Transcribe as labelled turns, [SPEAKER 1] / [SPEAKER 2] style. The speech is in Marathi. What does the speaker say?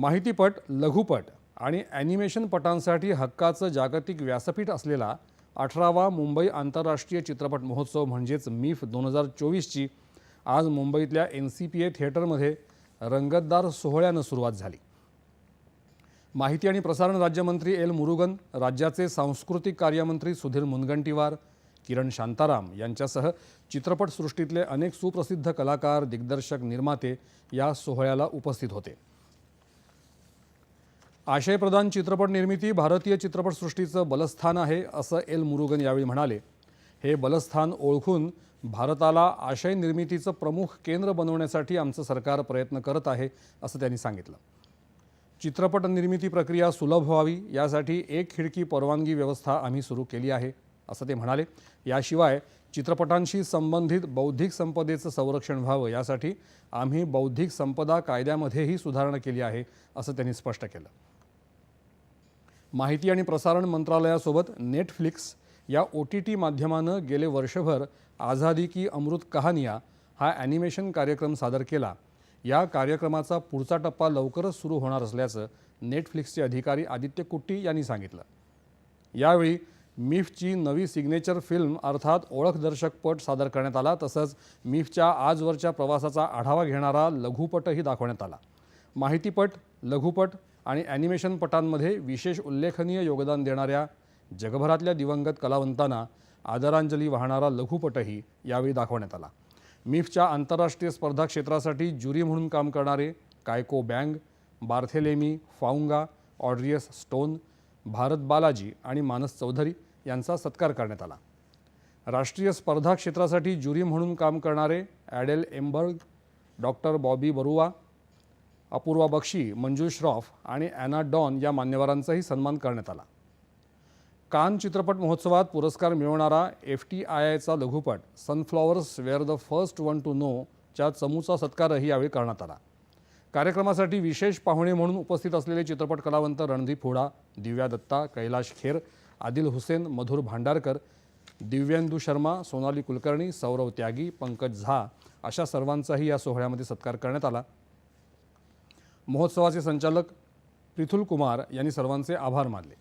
[SPEAKER 1] माहितीपट लघुपट आणि ॲनिमेशन पटांसाठी हक्काचं जागतिक व्यासपीठ असलेला अठरावा मुंबई आंतरराष्ट्रीय चित्रपट महोत्सव म्हणजेच मिफ दोन हजार चोवीसची आज मुंबईतल्या एन सी पी ए थिएटरमध्ये रंगतदार सोहळ्यानं सुरुवात झाली. माहिती आणि प्रसारण राज्यमंत्री एल मुरुगन राज्याचे सांस्कृतिक कार्यमंत्री सुधीर मुनगंटीवार किरण शांताराम यांच्यासह चित्रपटसृष्टीतले अनेक सुप्रसिद्ध कलाकार दिग्दर्शक निर्माते या सोहळ्याला उपस्थित होते. आशयप्रधान चित्रपट निर्मिती भारतीय चित्रपटसृष्टीचं बलस्थान आहे असं एल मुरुगन यावेळी म्हणाले. हे बलस्थान ओळखून भारताला आशय निर्मितीचं प्रमुख केंद्र बनवण्यासाठी आमचं सरकार प्रयत्न करत आहे असं त्यांनी सांगितलं. चित्रपट निर्मिती प्रक्रिया सुलभ व्हावी यासाठी एक खिडकी परवानगी व्यवस्था आम्ही सुरू केली आहे असं ते म्हणाले. याशिवाय चित्रपटांशी संबंधित बौद्धिक संपदेचं संरक्षण व्हावं यासाठी आम्ही बौद्धिक संपदा कायद्यामध्येही सुधारणा केली आहे असं त्यांनी स्पष्ट केलं. माहिती आणि प्रसारण मंत्रालयासोबत नेटफ्लिक्स या ओ टी टी माध्यमानं गेले वर्षभर आझादी की अमृत कहानिया हा ॲनिमेशन कार्यक्रम सादर केला. या कार्यक्रमाचा पुढचा टप्पा लवकरच सुरू होणार असल्याचं नेटफ्लिक्सचे अधिकारी आदित्य कुट्टी यांनी सांगितलं. यावेळी मिफची नवी सिग्नेचर फिल्म अर्थात ओळखदर्शक पट सादर करण्यात आला तसंच मिफच्या आजवरच्या प्रवासाचा आढावा घेणारा लघुपटही दाखवण्यात आला. माहितीपट लघुपट आणि ॲनिमेशन पटांमध्ये विशेष उल्लेखनीय योगदान देणाऱ्या जगभरातल्या दिवंगत कलावंतांना आदरांजली वाहणारा लघुपटही यावेळी दाखवण्यात आला. मिफच्या आंतरराष्ट्रीय स्पर्धा क्षेत्रासाठी ज्युरी म्हणून काम करणारे Kayoko Bang Barthelemy Faounga Audrius Stone Bharat Balaji आणि मानस चौधरी यांचा सत्कार करण्यात आला. राष्ट्रीय स्पर्धा क्षेत्रासाठी ज्युरी म्हणून काम करणारे Adele Emberg doctor Bobby Barua Apurva Bakshi Manju Shroff आणि ॲना डॉन या मान्यवरांचाही सन्मान करण्यात आला. कान चित्रपट महोत्सवात पुरस्कार मिळवणारा एफ टी आय आयचा लघुपट sunflowers were the first one to know च्या चमूचा सत्कारही यावेळी करण्यात आला. कार्यक्रमासाठी विशेष पाहुणे म्हणून उपस्थित असलेले चित्रपट कलावंत रणदीप हुडा दिव्या दत्ता कैलाश खेर आदिल हुसेन मधुर भांडारकर दिव्येंदू शर्मा सोनाली कुलकर्णी सौरव त्यागी पंकज झा अशा सर्वांचाही या सोहळ्यामध्ये सत्कार करण्यात आला. महोत्सवाचे संचालक पृथुल कुमार यांनी सर्वांचे आभार मानले.